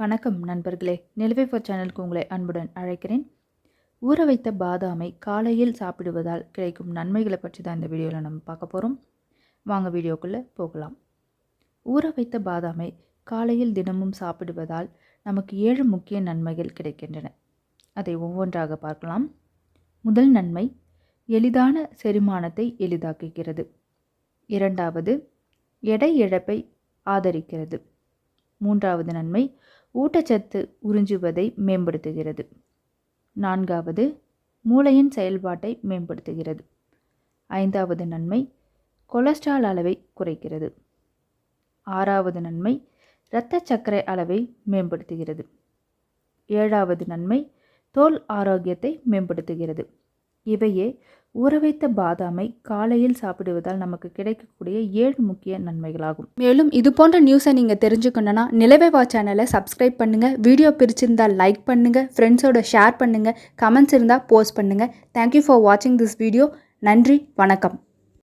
வணக்கம் நண்பர்களே. நிலவை ஃபோர் சேனலுக்கு உங்களை அன்புடன் அழைக்கிறேன். ஊற வைத்த பாதாமை காலையில் சாப்பிடுவதால் கிடைக்கும் நன்மைகளை பற்றி தான் இந்த வீடியோவில் நம்ம பார்க்க போகிறோம் வாங்க வீடியோக்குள்ளே போகலாம். ஊற வைத்த பாதாமை காலையில் தினமும் சாப்பிடுவதால் நமக்கு ஏழு முக்கிய நன்மைகள் கிடைக்கின்றன. அதை ஒவ்வொன்றாக பார்க்கலாம். முதல் நன்மை எளிதான செரிமானத்தை எளிதாக்குகிறது. இரண்டாவது எடை இழப்பை ஆதரிக்கிறது. மூன்றாவது நன்மை ஊட்டச்சத்து உறிஞ்சுவதை மேம்படுத்துகிறது. நான்காவது மூளையின் செயல்பாட்டை மேம்படுத்துகிறது. ஐந்தாவது நன்மை கொலஸ்ட்ரால் அளவை குறைக்கிறது. ஆறாவது நன்மை இரத்த சர்க்கரை அளவை மேம்படுத்துகிறது. ஏழாவது நன்மை தோல் ஆரோக்கியத்தை மேம்படுத்துகிறது. இவையே ஊற வைத்த பாதாமை காலையில் சாப்பிடுவதால் நமக்கு கிடைக்கக்கூடிய ஏழு முக்கிய நன்மைகளாகும். மேலும் இது போன்ற நியூஸை நீங்கள் தெரிஞ்சுக்கணுன்னா நிலவேவா சேனலை சப்ஸ்கிரைப் பண்ணுங்கள் வீடியோ பிரிச்சிருந்தால் லைக் பண்ணுங்கள் ஃப்ரெண்ட்ஸோட ஷேர் பண்ணுங்கள் கமெண்ட்ஸ் இருந்தால் போஸ்ட் பண்ணுங்கள் தேங்க்யூ ஃபார் வாட்சிங் திஸ் வீடியோ நன்றி. வணக்கம்.